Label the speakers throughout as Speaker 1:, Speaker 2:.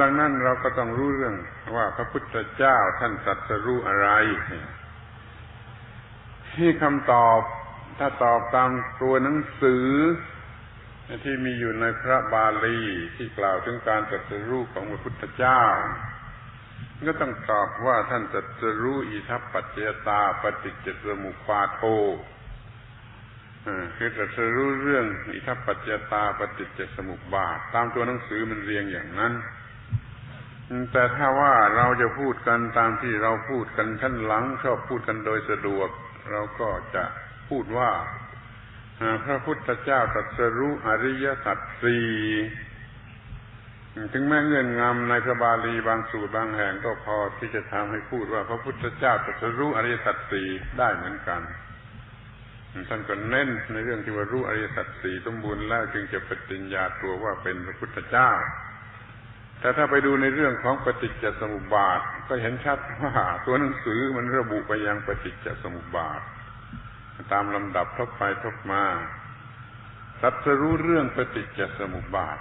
Speaker 1: ดังนั้นเราก็ต้องรู้เรื่องว่าพระพุทธเจ้าท่านตรัสรู้อะไรที่คำตอบถ้าตอบตามตัวหนังสือ ที่มีอยู่ในพระบาลีที่กล่าวถึงการตรัสรู้ของพระพุทธเจ้า ก็ต้องตอบว่าท่านตรัสรู้อิทัปปัจจยตาปฏิจจสมุปาโทคือตรัสรู้เรื่องอิทัปปัจจยตาปฏิจจสมุปบาท ตามตัวหนังสือมันเรียงอย่างนั้น แต่ถ้าว่าเราจะพูดกันตามที่เราพูดกันขั้นหลังชอบพูดกันโดยสะดวก เราก็จะพูดว่าพระพุทธเจ้าตรัสรู้อริยสัจสี่ถึงแม้เงื่อนงำในพระบาลีบางสูตรบางแห่งก็พอที่จะทำให้พูดว่า พระพุทธเจ้าตรัสรู้อริยสัจสี่ได้เหมือนกันท่านก็เน้นในเรื่องที่ว่ารู้อริยสัจสี่สมบูรณ์แล้วจึงจะปฏิญญาตัวว่าเป็นพระพุทธเจ้า แต่ถ้าไปดูในเรื่องของปฏิจจสมุปบาท ก็เห็นชัดว่าตัวหนังสือมันระบุไปยังปฏิจจสมุปบาท ตามลำดับทบไปทบมาสัตรู้เรื่องปฏิจจสมุปบาท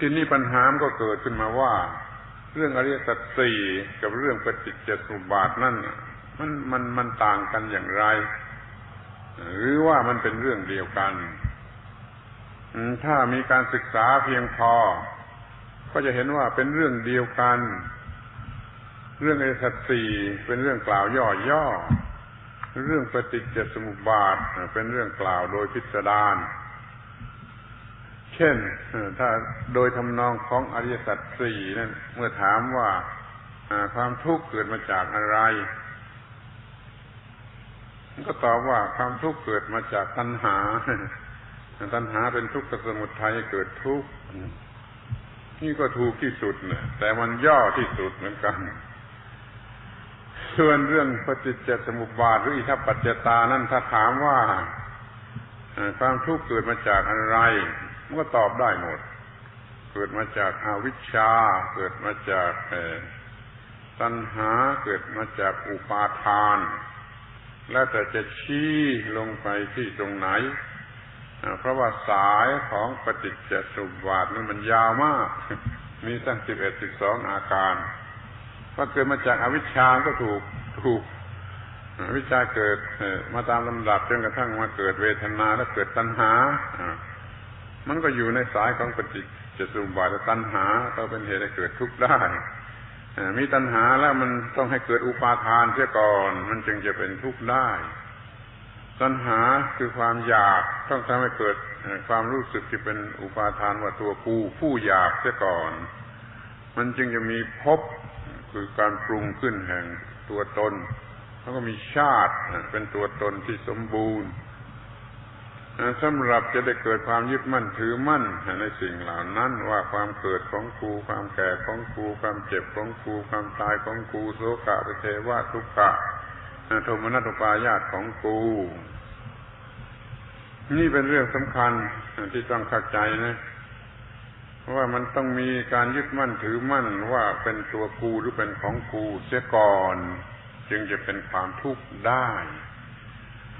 Speaker 1: ทีนี้ปัญหาก็เกิดขึ้นมาว่า เรื่องอริยสัจสี่กับเรื่องปฏิจจสมุปบาทนั่นมันมันมันต่างกันอย่างไร หรือว่ามันเป็นเรื่องเดียวกัน ถ้ามีการศึกษาเพียงพอ ก็จะเห็นว่าเป็นเรื่องเดียวกัน เรื่องอริยสัจสี่เป็นเรื่องกล่าวย่อๆเรื่องปฏิจจสมุปบาทเป็นเรื่องกล่าวโดยพิสดารเช่นถ้าโดยทำนองของอริยสัจสี่นั่นเมื่อถามว่าความทุกข์เกิดมาจากอะไรก็ตอบว่าความทุกข์เกิดมาจากตัณหา ตัณหาเป็นทุกข์สมุทัยเกิดทุกข์ นี่ก็ถูกที่สุดนะแต่มันย่อที่สุดเหมือนกัน ส่วนเรื่องปฏิจจสมุปบาทหรืออิทัปปัจจตานั้นถ้าถามว่าความทุกข์เกิดมาจากอะไรมันก็ตอบได้หมด เกิดมาจากอาวิชชา เกิดมาจากตัณหาเกิดมาจากอุปาทาน แล้วแต่จะชี้ลงไปที่ตรงไหน เพราะว่าสายของปฏิจจสมุบาทนั้นมันยาวมาก มีตั้งสิบเอ็ดสิบสองอาการว่าเกิดมาจากอวิชชาก็ถูกถูกอวิชชาเกิดมาตามลำดับจนกระทั่งมาเกิดเวทนาแล้วเกิดตัณหา มันก็อยู่ในสายของปฏิจจสมุบาทตัณหาก็เป็นเหตุให้เกิดทุกข์ได้มีตัณหาแล้วมันต้องให้เกิดอุปาทานเสียก่อน มันจึงจะเป็นทุกข์ได้ ตัณหาคือความอยากต้องทำให้เกิดความรู้สึกที่เป็นอุปาทานว่าตัวกูผู้อยากเสียก่อน มันจึงจะมีภพคือการปรุงขึ้นแห่งตัวตน แล้วก็มีชาติเป็นตัวตนที่สมบูรณ์สำหรับจะได้เกิดความยึดมั่นถือมั่นในสิ่งเหล่านั้นว่าความเกิดของกูความแก่ของกูความเจ็บของกูความตายของกูโสกะเทวะทุกขะ โทมนัตุปายาตของกู นี่เป็นเรื่องสำคัญที่ต้องเข้าใจนะว่ามันต้องมีการยึดมั่นถือมั่นว่าเป็นตัวกูหรือเป็นของกูเสียก่อน จึงจะเป็นความทุกข์ได้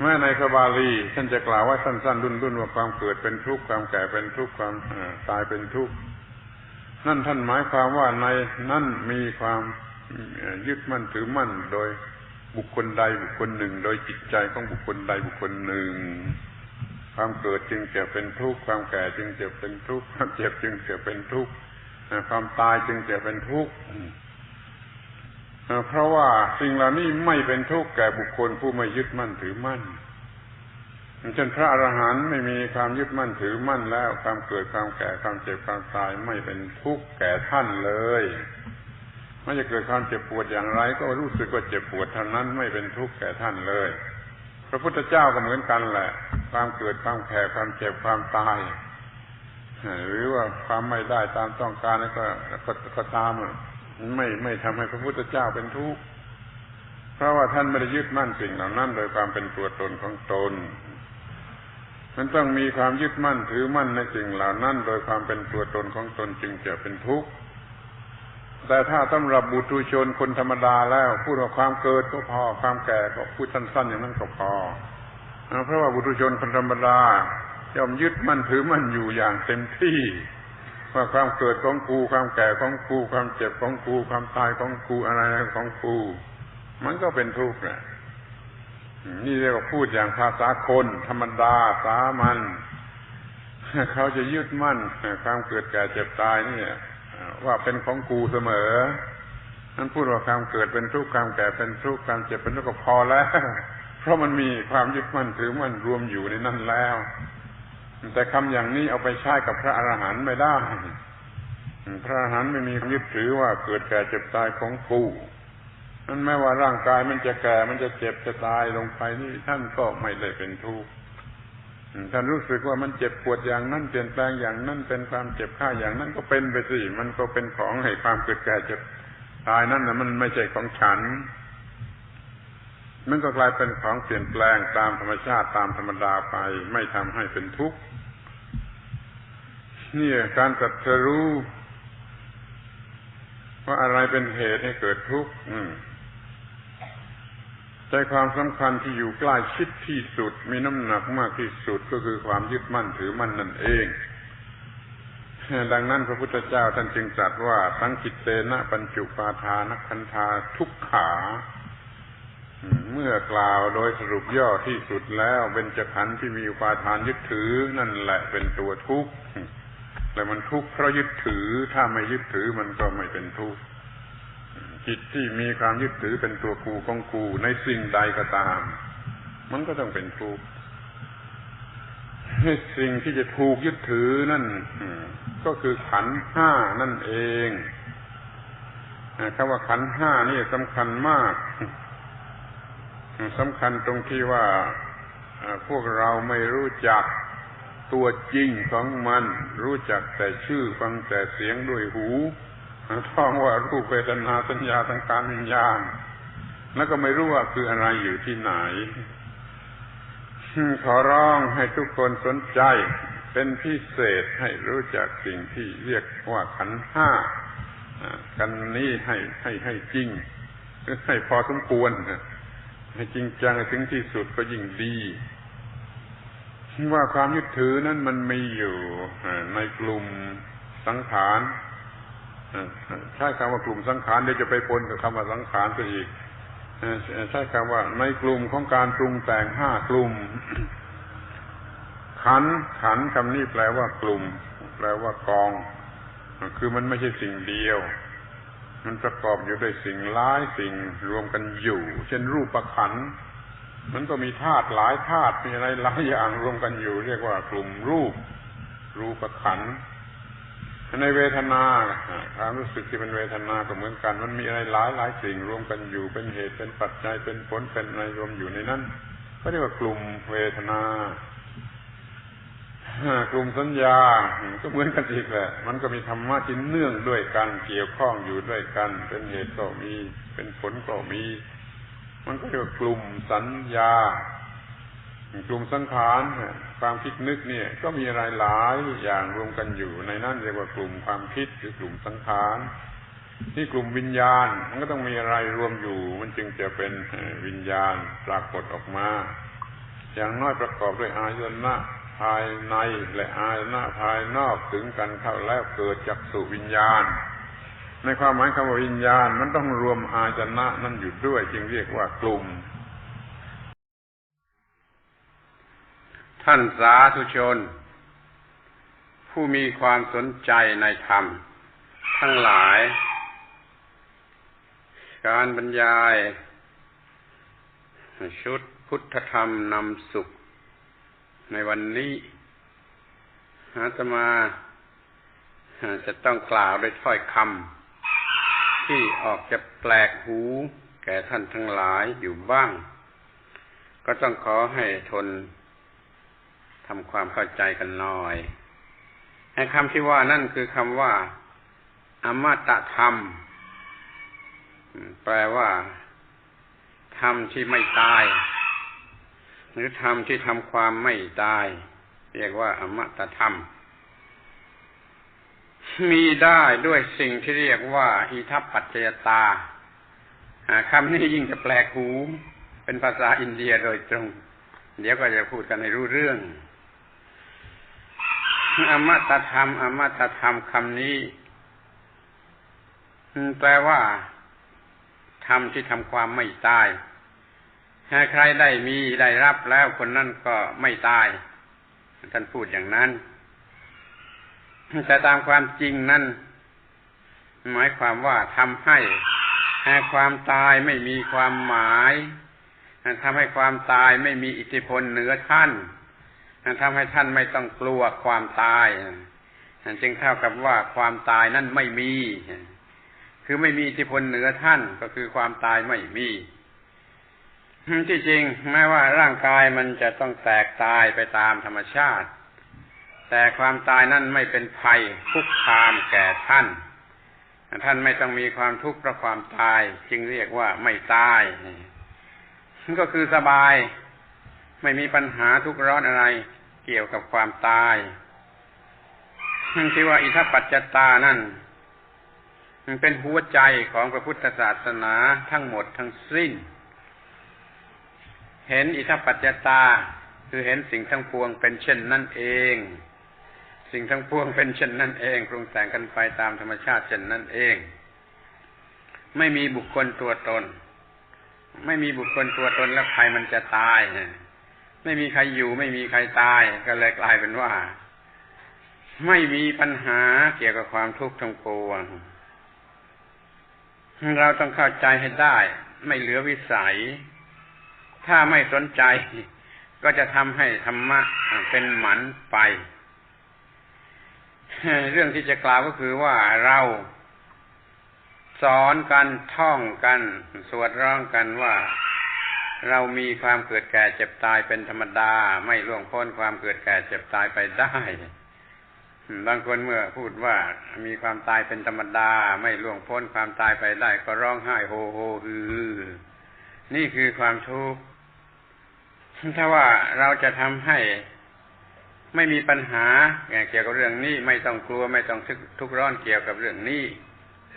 Speaker 1: แม้ในพระบาลีท่านจะกล่าวว่าสั้นๆรุ่นๆว่าความเกิดเป็นทุกข์ความแก่เป็นทุกข์ความตายเป็นทุกข์นั่นท่านหมายความว่าในนั่นมีความยึดมั่นถือมั่นโดย บุคคลใดบุคคลหนึ่ง โดยจิตใจของบุคคลใดบุคคลหนึ่ง ความเกิดจึงจะเป็นทุกข์ความแก่จึงจะเป็นทุกข์ความเจ็บจึงจะเป็นทุกข์ความตายจึงจะเป็นทุกข์เพราะว่าสิ่งเหล่านี้ไม่เป็นทุกข์แก่บุคคลผู้ไม่ยึดมั่นถือมั่นเช่นพระอรหันต์ไม่มีความยึดมั่นถือมั่นแล้ว ความเกิดความแก่ความเจ็บความตายไม่เป็นทุกข์แก่ท่านเลย ไม่จะเกิดความเจ็บปวดอย่างไร ก็รู้สึกว่าเจ็บปวดเท่านั้นไม่เป็นทุกข์แก่ท่านเลย พระพุทธเจ้าก็เหมือนกันแหละ ความเกิดความแก่ความเจ็บความตายหรือว่าความไม่ได้ตามต้องการนั่นก็ก็ตามไม่ไม่ทำให้พระพุทธเจ้าเป็นทุกข์เพราะว่าท่านไม่ได้ยึดมั่นสิ่งเหล่านั้น โดยความเป็นตัวตนของตนมันต้องมีความยึดมั่นถือมั่นในสิ่งเหล่านั้น โดยความเป็นตัวตนของตนจึงจะเป็นทุกข์ แต่ถ้าสำหรับบุตรชนคนธรรมดาแล้ว พูดว่าความเกิดก็พอความแก่ก็พูดสั้นๆอย่างนั้นก็พอเพราะว่าบุตรชนคนธรรมดาย่อมยึดมั่นถือมั่นอยู่อย่างเต็มที่ ว่าความเกิดของกูความแก่ของกูความเจ็บของกูความตายของกูอะไรของกูมันก็เป็นทุกข์แหละนี่เรียกว่าพูดอย่างภาษาคน ธรรมดาสามัญเขาจะยึดมั่นความเกิดแก่เจ็บตายนี่ ว่าเป็นของกูเสมอนั่นพูดว่าความเกิดเป็นทุกข์ความแก่เป็นทุกข์ความเจ็บเป็นทุกข์ก็พอแล้ว เพราะมันมีความยึดมั่นถือมั่นรวมอยู่ในนั่นแล้ว แต่คำอย่างนี้เอาไปใช้กับพระอรหันต์ไม่ได้ พระอรหันต์ไม่มียึดถือว่าเกิดแก่เจ็บตายของกูนั่นแม้ว่าร่างกายมันจะแก่มันจะเจ็บจะตายลงไปนี่ท่านก็ไม่ได้เป็นทุกข์ ท่านรู้สึกว่ามันเจ็บปวดอย่างนั้นเปลี่ยนแปลงอย่างนั้นเป็นความเจ็บข้าอย่างนั้นก็เป็นไปสิมันก็เป็นของให้ความเกิดแก่เจ็บตายนั่นนะมันไม่ใช่ของฉัน มันก็กลายเป็นของเปลี่ยนแปลงตามธรรมชาติตามธรรมดาไป ไม่ทำให้เป็นทุกข์นี่การตัดรู้ว่าอะไรเป็นเหตุให้เกิดทุกข์ ใจความสำคัญที่อยู่ใกล้ชิดที่สุด มีน้ำหนักมากที่สุดก็คือความยึดมั่นถือมั่นนั่นเอง ดังนั้นพระพุทธเจ้าท่านจึงตรัสว่าสังกิตเตนะปัญจุปาทานคันธาทุกขาเมื่อกล่าวโดยสรุปย่อที่สุดแล้วเป็นจขันที่มีอุปาทานยึดถือ นั่นแหละเป็นตัวทุกข์แต่มันทุกข์เพราะยึดถือถ้าไม่ยึดถือมันก็ไม่เป็นทุกข์ จิตที่มีความยึดถือเป็นตัวกูของกูในสิ่งใดก็ตาม มันก็ต้องเป็นทุกข์สิ่งที่จะถูกยึดถือนั่นก็คือขันห้านั่นเองคำว่าขันห้านี่สำคัญมากสำคัญตรงที่ว่าพวกเราไม่รู้จักตัวจริงของมัน รู้จักแต่ชื่อฟังแต่เสียงด้วยหู ท่องว่ารูปเวทนาสัญญาสังขารวิญญาณ แล้วก็ไม่รู้ว่าคืออะไรอยู่ที่ไหน ขอร้องให้ทุกคนสนใจ เป็นพิเศษให้รู้จักสิ่งที่เรียกว่าขันห้ากันนี้ให้ให้ให้จริงให้พอสมควรให้จริงจังถึงที่สุดก็ยิ่งดีว่าความยึดถือนั้นมันมีอยู่ในกลุ่มสังขาร ใช้คำว่ากลุ่มสังขารเดี๋ยวจะไปปนกับคำว่าสังขารซะอีกใช้คำว่าในกลุ่มของการปรุงแต่งห้ากลุ่ม ขันขันคำนี้แปลว่ากลุ่ม แปลว่ากอง คือมันไม่ใช่สิ่งเดียว มันประกอบอยู่ด้วยสิ่งหลายสิ่งรวมกันอยู่ เช่นรูปประขันมันก็มีธาตุหลายธาตุมีอะไรหลายอย่างรวมกันอยู่ เรียกว่ากลุ่มรูป รูปขัน ในเวทนาความรู้สึกที่เป็นเวทนาก็เหมือนกัน มันมีอะไรหลายหลายสิ่งรวมกันอยู่เป็นเหตุเป็นปัจจัยเป็นผลเป็นอะไรรวมอยู่ในนั้นก็เรียกว่ากลุ่มเวทนากลุ่มสัญญา ก็เหมือนกันอีกแหละ มันก็มีธรรมะที่เนื่องด้วยกันเกี่ยวข้องอยู่ด้วยกัน เป็นเหตุก็มี เป็นผลก็มี มันก็เรียกว่ากลุ่มสัญญา กลุ่มสังขารความคิดนึกเนี่ย ก็มีอะไรหลายอย่างรวมกันอยู่ในนั้นเรียกว่ากลุ่มความคิดหรือกลุ่มสังขารที่กลุ่มวิญญาณ มันก็ต้องมีอะไรรวมอยู่ มันจึงจะเป็นวิญญาณปรากฏออกมา อย่างน้อยประกอบด้วยอายตนะภายในและอายตนะภายนอกถึงกันเข้าแล้วเกิดจากสุวิญญาณ ในความหมายคำว่าวิญญาณ มันต้องรวมอายตนะนั่นอยู่ด้วย จึงเรียกว่ากลุ่ม
Speaker 2: ท่านสาธุชน ผู้มีความสนใจในธรรม ทั้งหลาย การบรรยาย ชุดพุทธธรรมนำสุข ในวันนี้อาตมาจะต้องกล่าวด้วยถ้อยคำที่ออกจะแปลกหูแก่ท่านทั้งหลายอยู่บ้าง ก็ต้องขอให้ทน ทำความเข้าใจกันหน่อยไอ้คำที่ว่านั่นคือคำว่าอมตะธรรม แปลว่าธรรมที่ไม่ตาย หรือธรรมที่ทำความไม่ตาย เรียกว่าอมตะธรรม มีได้ด้วยสิ่งที่เรียกว่า อิทัปปัจจยตาคำนี้ยิ่งจะแปลกหู เป็นภาษาอินเดียโดยตรง เดี๋ยวก็จะพูดกันในรู้เรื่อง อมตะธรรม อมตะธรรมคำนี้แปลว่าธรรมที่ทำความไม่ตายถ้าใครได้มีได้รับแล้วคนนั้นก็ไม่ตาย ท่านพูดอย่างนั้น แต่ตามความจริงนั้น หมายความว่าทำให้ความตายไม่มีความหมายทำให้ความตายไม่มีอิทธิพลเหนือท่าน ทำให้ท่านไม่ต้องกลัวความตายจึงเท่ากับว่าความตายนั่นไม่มี คือไม่มีอิทธิพลเหนือท่านก็คือความตายไม่มีที่จริงแม้ว่าร่างกายมันจะต้องแตกตายไปตามธรรมชาติ แต่ความตายนั่นไม่เป็นภัยคุกคามแก่ท่าน ท่านไม่ต้องมีความทุกข์เพราะความตาย จึงเรียกว่าไม่ตายก็คือสบาย ไม่มีปัญหาทุกร้อนอะไรเกี่ยวกับความตายที่ว่าอิทัปปัจจตานั่นมันเป็นหัวใจของพระพุทธศาสนาทั้งหมดทั้งสิ้น เห็นอิทัปปัจจตา คือเห็นสิ่งทั้งปวงเป็นเช่นนั่นเอง สิ่งทั้งปวงเป็นเช่นนั้นเองปรุงแต่งกันไปตามธรรมชาติเช่นนั้นเอง ไม่มีบุคคลตัวตน ไม่มีบุคคลตัวตนแล้วใครมันจะตาย ไม่มีใครอยู่ ไม่มีใครตายก็เลยกลายเป็นว่า ไม่มีปัญหาเกี่ยวกับความทุกข์ทั้งปวงเราต้องเข้าใจให้ได้ ไม่เหลือวิสัย ถ้าไม่สนใจ ก็จะทำให้ธรรมะเป็นหมันไป เรื่องที่จะกล่าวก็คือว่าเราสอนกันท่องกัน สวดร้องกันว่า เรามีความเกิดแก่เจ็บตายเป็นธรรมดา ไม่ล่วงพ้นความเกิดแก่เจ็บตายไปได้บางคนเมื่อพูดว่ามีความตายเป็นธรรมดา ไม่ล่วงพ้นความตายไปได้ ก็ร้องไห้โฮโฮฮือนี่คือความทุกข์ถ้าว่าเราจะทำให้ไม่มีปัญหาเกี่ยวกับเรื่องนี้ไม่ต้องกลัวไม่ต้องทุกข์ร้อนเกี่ยวกับเรื่องนี้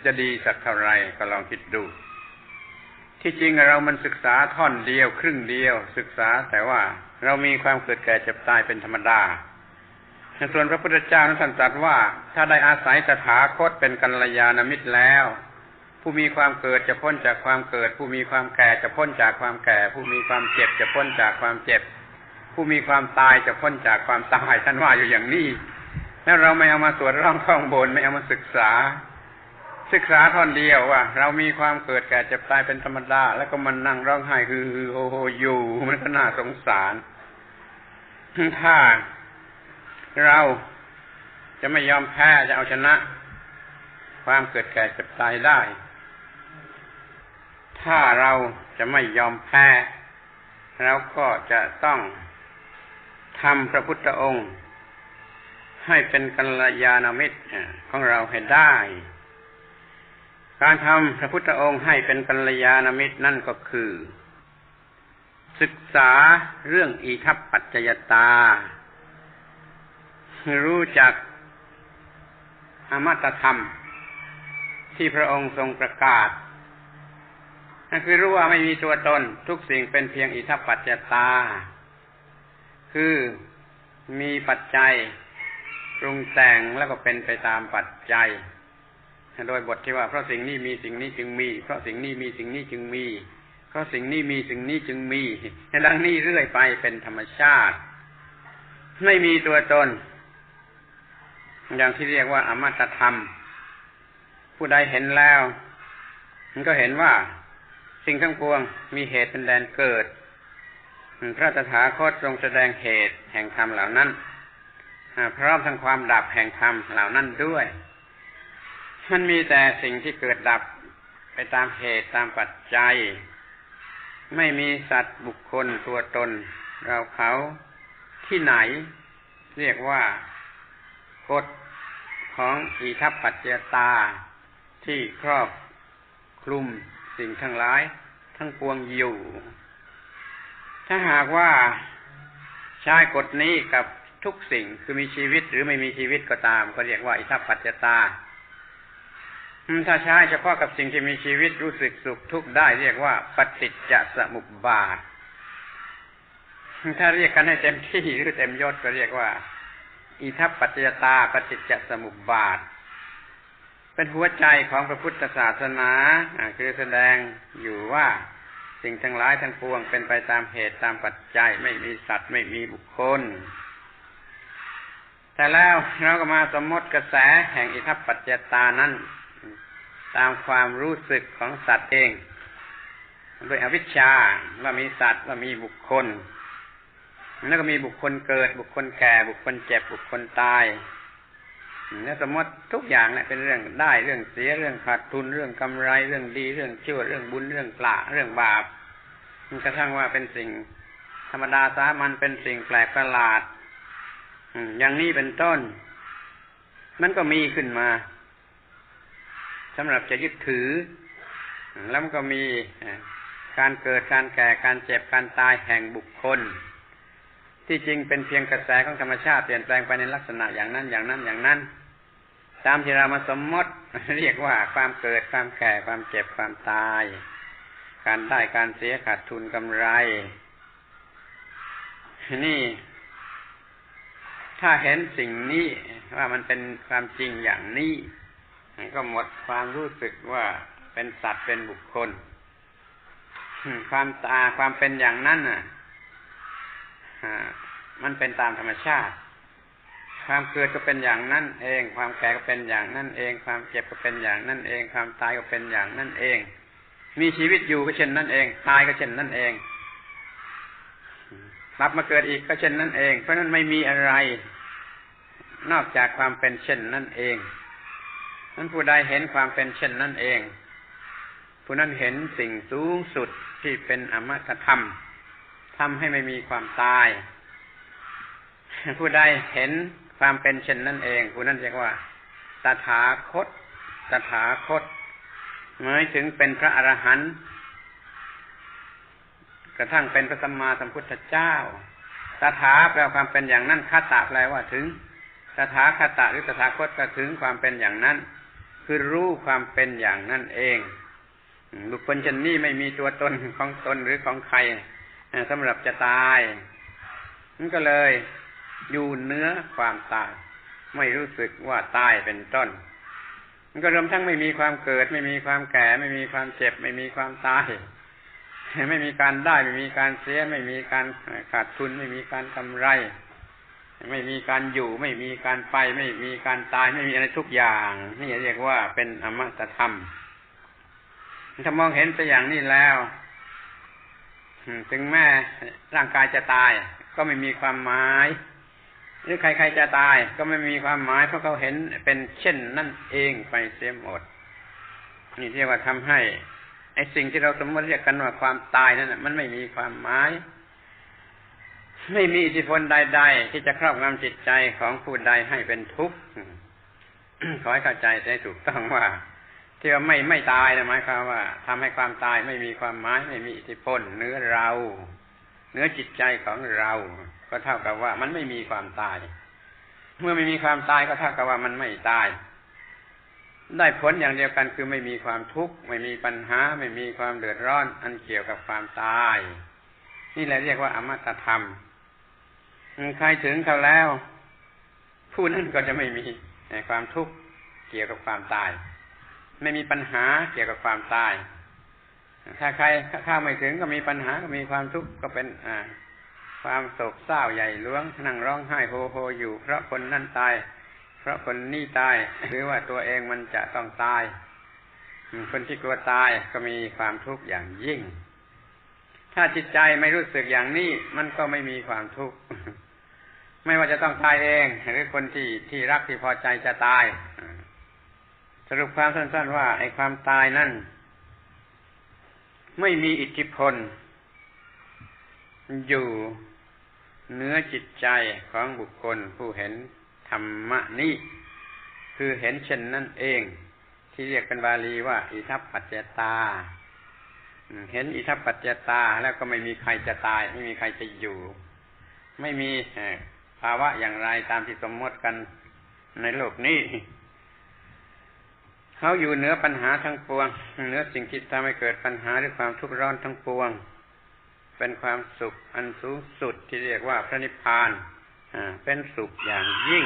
Speaker 2: จะดีสักเท่าไรก็ลองคิดดู ที่จริงเรามันศึกษาท่อนเดียวครึ่งเดียว ศึกษาแต่ว่าเรามีความเกิดแก่เจ็บตายเป็นธรรมดาส่วนพระพุทธเจ้านั้นท่านตรัสว่า ถ้าได้อาศัยตถาคตเป็นกัลยาณมิตรแล้ว ผู้มีความเกิดจะพ้นจากความเกิด ผู้มีความแก่จะพ้นจากความแก่ ผู้มีความเจ็บจะพ้นจากความเจ็บ ผู้มีความตายจะพ้นจากความตายท่านว่าอยู่อย่างนี้แล้วเราไม่เอามาสวดร้องท่องบนไม่เอามาศึกษา ศึกษาท่อนเดียวว่า เรามีความเกิดแก่เจ็บตายเป็นธรรมดา แล้วก็มันนั่งร้องไห้คือโฮโฮอยู่ มันก็น่าสงสาร ถ้าเราจะไม่ยอมแพ้จะเอาชนะ ความเกิดแก่เจ็บตายได้ ถ้าเราจะไม่ยอมแพ้เราก็จะต้องทำพระพุทธองค์ ให้เป็นกัลยาณมิตรของเราให้ได้ การทำพระพุทธองค์ให้เป็นกัลยาณมิตรนั่นก็คือ ศึกษาเรื่องอีทัปปัจจยตา รู้จักอมตะธรรม ที่พระองค์ทรงประกาศนั่นคือรู้ว่าไม่มีตัวตนทุกสิ่งเป็นเพียงอิทัปปัจจตา คือมีปัจจัยปรุงแต่งแล้วก็เป็นไปตามปัจจัย โดยบทที่ว่าเพราะสิ่งนี้มีสิ่งนี้จึงมี เพราะสิ่งนี้มีสิ่งนี้จึงมี เพราะสิ่งนี้มีสิ่งนี้จึงมีดังนี้เรื่อยไปเป็นธรรมชาติ ไม่มีตัวตน อย่างที่เรียกว่าอมตะธรรม ผู้ใดเห็นแล้ว มันก็เห็นว่าสิ่งทั้งปวงมีเหตุเป็นแดนเกิด พระตถาคตทรงแสดงเหตุแห่งธรรมเหล่านั้นพร้อมทั้งความดับแห่งธรรมเหล่านั้นด้วย มันมีแต่สิ่งที่เกิดดับไปตามเหตุตามปัจจัย ไม่มีสัตว์บุคคลตัวตน เราเขาที่ไหน เรียกว่ากฎของอิทัปปัจจตาที่ครอบคลุมสิ่งทั้งหลาย ทั้งปวงอยู่ ถ้าหากว่าใช้กฎนี้กับทุกสิ่งคือมีชีวิตหรือไม่มีชีวิตก็ตาม ก็เรียกว่าอิทัปปัจจตา ถ้าใช้เฉพาะกับสิ่งที่มีชีวิตรู้สึกสุขทุกข์ได้เรียกว่าปฏิจจสมุปบาท ถ้าเรียกกันให้เต็มที่หรือเต็มยศก็เรียกว่า อิทัปปัจจตาปฏิจจสมุปบาท เป็นหัวใจของพระพุทธศาสนาคือแสดงอยู่ว่าสิ่งทั้งหลายทั้งปวงเป็นไปตามเหตุตามปัจจัยไม่มีสัตว์ไม่มีบุคคลแต่แล้วเราก็มาสมมติกระแสแห่งอิทัปปัจจตานั้น ตามความรู้สึกของสัตว์เองโดยอวิชชาว่ามีสัตว์ว่ามีบุคคล แล้วก็มีบุคคลเกิด บุคคลแก่ บุคคลเจ็บบุคคลตายนี่สมมติทุกอย่างเนี่ยเป็นเรื่องได้เรื่องเสียเรื่องขาดทุนเรื่องกำไรเรื่องดีเรื่องชั่วเรื่องบุญเรื่องปลาเรื่องบาปมันกระทั่งว่าเป็นสิ่งธรรมดาสามัญเป็นสิ่งแปลกประหลาดอย่างนี้เป็นต้น มันก็มีขึ้นมา สำหรับจะยึดถือ แล้วมันก็มีการเกิดการแก่การเจ็บการตายแห่งบุคคล ที่จริงเป็นเพียงกระแสของธรรมชาติเปลี่ยนแปลงไปในลักษณะอย่างนั้นอย่างนั้นอย่างนั้น ตามที่เรามาสมมติเรียกว่าความเกิดความแก่ความเจ็บความตาย การได้การเสียขาดทุนกำไร นี่ ถ้าเห็นสิ่งนี้ว่ามันเป็นความจริงอย่างนี้ ก็หมดความรู้สึกว่าเป็นสัตว์เป็นบุคคล ความตาความเป็นอย่างนั้นน่ะมันเป็นตามธรรมชาติ ความเกิดก็เป็นอย่างนั้นเอง ความแก่ก็เป็นอย่างนั้นเอง ความเจ็บก็เป็นอย่างนั้นเอง ความตายก็เป็นอย่างนั้นเอง มีชีวิตอยู่ก็เช่นนั้นเอง ตายก็เช่นนั้นเองรับมาเกิดอีกก็เช่นนั้นเอง เพราะนั้นไม่มีอะไร นอกจากความเป็นเช่นนั้นเอง นั้นผู้ใดเห็นความเป็นเช่นนั้นเอง ผู้นั้นเห็นสิ่งสูงสุดที่เป็นอมตะธรรมทำให้ไม่มีความตาย ผู้ใดเห็นความเป็นเช่นนั้นเอง ผู้นั้นเรียกว่า ตถาคต ตถาคตหมายถึงเป็นพระอรหันต์กระทั่งเป็นพระสัมมาสัมพุทธเจ้า ตถาแปลความเป็นอย่างนั้นคาตาแปลว่าถึง ตถาคตะหรือตถาคตก็ถึงความเป็นอย่างนั้น คือรู้ความเป็นอย่างนั้นเองบุคคลเช่นนี้ไม่มีตัวตนของตนหรือของใครสำหรับจะตายมันก็เลยอยู่เนื้อความตาย ไม่รู้สึกว่าตายเป็นต้น มันก็รวมทั้งไม่มีความเกิด ไม่มีความแก่ ไม่มีความเจ็บ ไม่มีความตาย ไม่มีการได้ ไม่มีการเสีย ไม่มีการขาดทุน ไม่มีการกำไร ไม่มีการอยู่ ไม่มีการไป ไม่มีการตายไม่มีอะไรทุกอย่าง นี่เรียกว่าเป็นอมตะธรรมถ้ามองเห็นไปอย่างนี้แล้วถึงแม้ร่างกายจะตาย ก็ไม่มีความหมาย หรือใครๆจะตาย ก็ไม่มีความหมาย เพราะเขาเห็นเป็นเช่นนั่นเองไปเสียหมดนี่เรียกว่าทำให้ไอ้สิ่งที่เราสมมติเรียกกันว่าความตายนั่นมันไม่มีความหมาย ไม่มีอิทธิพลใด ๆ ที่จะครอบงำจิตใจของผู้ใดให้เป็นทุกข์ขอให้เข้าใจได้ถูกต้องว่าที่ว่าไม่ไม่ตายนะหมายความว่าทำให้ความตายไม่มีความหมายไม่มีอิทธิพลเนื้อเราเนื้อจิตใจของเรา ก็เท่ากับว่ามันไม่มีความตาย เมื่อไม่มีความตายก็เท่ากับว่ามันไม่ตาย ได้ผลอย่างเดียวกันคือไม่มีความทุกข์ไม่มีปัญหา ไม่มีความเดือดร้อน อันเกี่ยวกับความตาย นี่แหละเรียกว่าอมตะธรรมใครถึงเขาแล้ว ผู้นั้นก็จะไม่มีความทุกข์เกี่ยวกับความตาย ไม่มีปัญหาเกี่ยวกับความตาย ถ้าใครข้าไม่ถึงก็มีปัญหาก็มีความทุกข์ก็เป็นอ่าความโศกเศร้าใหญ่หลวงนั่งร้องไห้โฮโฮอยู่ เพราะคนนั่นตาย เพราะคนนี่ตาย หรือว่าตัวเองมันจะต้องตาย คนที่กลัวตายก็มีความทุกข์อย่างยิ่ง ถ้าจิตใจไม่รู้สึกอย่างนี้ มันก็ไม่มีความทุกข์ไม่ว่าจะต้องตายเอง หรือคนที่ที่รักที่พอใจจะตาย สรุปความสั้นๆว่าไอ้ความตายนั่น ไม่มีอิทธิพล อยู่เนื้อจิตใจของบุคคลผู้เห็นธรรมะนี้ คือเห็นเช่นนั่นเอง ที่เรียกเป็นบาลีว่า อิทัปปัจเจตา เห็นอิทัปปัจจตาแล้วก็ไม่มีใครจะตาย ไม่มีใครจะอยู่ ไม่มีภาวะอย่างไรตามที่สมมติกันในโลกนี้เขาอยู่เหนือปัญหาทั้งปวง เหนือสิ่งที่ทำให้เกิดปัญหาหรือความทุกข์ร้อนทั้งปวง เป็นความสุขอันสูงสุดที่เรียกว่าพระนิพพานอ่าเป็นสุขอย่างยิ่ง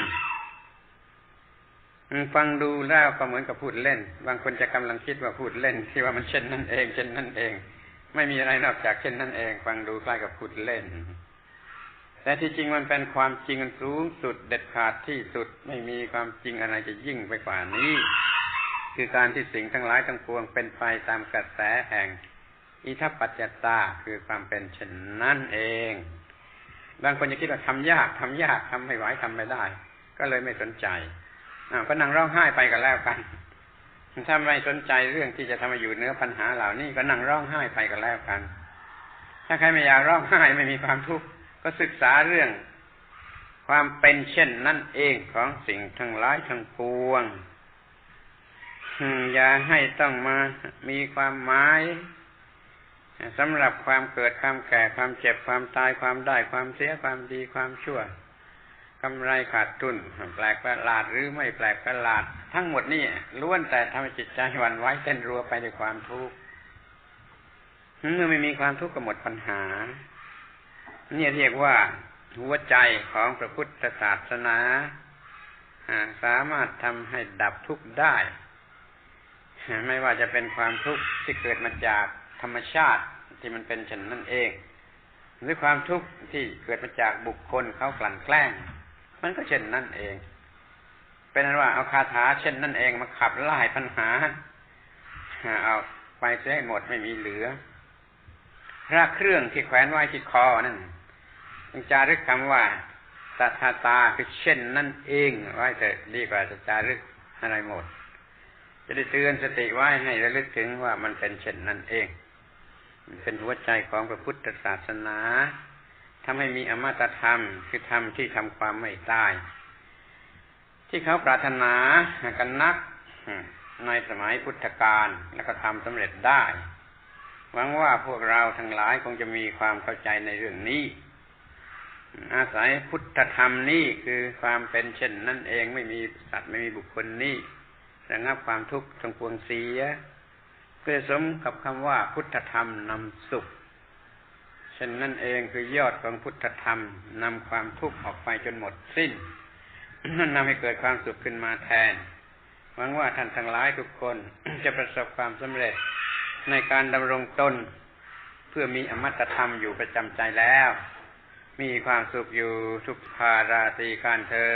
Speaker 2: ฟังดูแล้วก็เหมือนกับพูดเล่น บางคนจะกำลังคิดว่าพูดเล่น ที่ว่ามันเช่นนั่นเอง เช่นนั่นเอง ไม่มีอะไรนอกจากเช่นนั่นเอง ฟังดูคล้ายกับพูดเล่น แต่ที่จริงมันเป็นความจริงอันสูงสุดเด็ดขาดที่สุด ไม่มีความจริงอะไรจะยิ่งไปกว่านี้ คือการที่สิ่งทั้งหลายทั้งปวงเป็นไปตามกระแสแห่ง อิทัปปัจจตาคือความเป็นเช่นนั้นเอง บางคนจะคิดว่าทำยากทำยากทำไม่ไหวทำไม่ได้ ก็เลยไม่สนใจ ก็นั่งร้องไห้ไปกันแล้วกัน ถ้าไม่สนใจเรื่องที่จะทำให้อยู่เนื้อปัญหาเหล่านี้ก็นั่งร้องไห้ไปกันแล้วกัน ถ้าใครไม่อยากร้องไห้ไม่มีความทุกข์ก็ศึกษาเรื่อง ความเป็นเช่นนั่นเองของสิ่งทั้งหลายทั้งปวงอืมอย่าให้ต้องมามีความหมายสำหรับความเกิดความแก่ความเจ็บความตายความได้ความเสียความดีความชั่ว กำไรขาดทุน แปลกประหลาดหรือไม่แปลกประหลาด ทั้งหมดนี่ล้วนแต่ทำให้จิตใจวันไหวเต้นรัวไปด้วยความทุกข์เมื่อไม่มีความทุกข์ก็หมดปัญหา เนี่ยเรียกว่าหัวใจของพระพุทธศาสนาสามารถทำให้ดับทุกข์ได้ ไม่ว่าจะเป็นความทุกข์ที่เกิดมาจากธรรมชาติที่มันเป็นเช่นนั่นเอง หรือความทุกข์ที่เกิดมาจากบุคคลเขากลั่นแกล้ง มันก็เช่นนั่นเอง เป็นนั้นว่าเอาคาถาเช่นนั่นเองมาขับไล่ปัญหาเอาไปเสียหหมดไม่มีเหลือพระเครื่องที่แขวนไว้ที่คอนั่นยังจารึกคำว่าตถาตาคือเช่นนั่นเองไว้เถอะดีกว่าจะจารึกอะไรหมด จะได้เตือนสติไว้ให้ระลึกถึงว่ามันเป็นเช่นนั่นเอง เป็นหัวใจของพระพุทธศาสนา ทำให้มีอมตะธรรม คือธรรมที่ทำความไม่ตาย ที่เขาปรารถนากันนักในสมัยพุทธกาลแล้วก็ทำสำเร็จได้ หวังว่าพวกเราทั้งหลายคงจะมีความเข้าใจในเรื่องนี้ อาศัยพุทธธรรมนี่คือความเป็นเช่นนั่นเองไม่มีสัตว์ไม่มีบุคคลนี้ระงับความทุกข์ทั้งปวงเสียเพื่อสมกับคำว่าพุทธธรรมนำสุข ช่นนั่นเองคือยอดของพุทธธรรมนำความทุกข์ออกไปจนหมดสิ้นนั่นนำให้เกิดความสุขขึ้นมาแทนหวังว่าท่านทั้งหลายทุกคนจะประสบความสำเร็จในการดำรงตนเพื่อมีอมตะธรรมอยู่ประจำใจแล้ว มีความสุขอยู่ทุกภาราตีการเธอ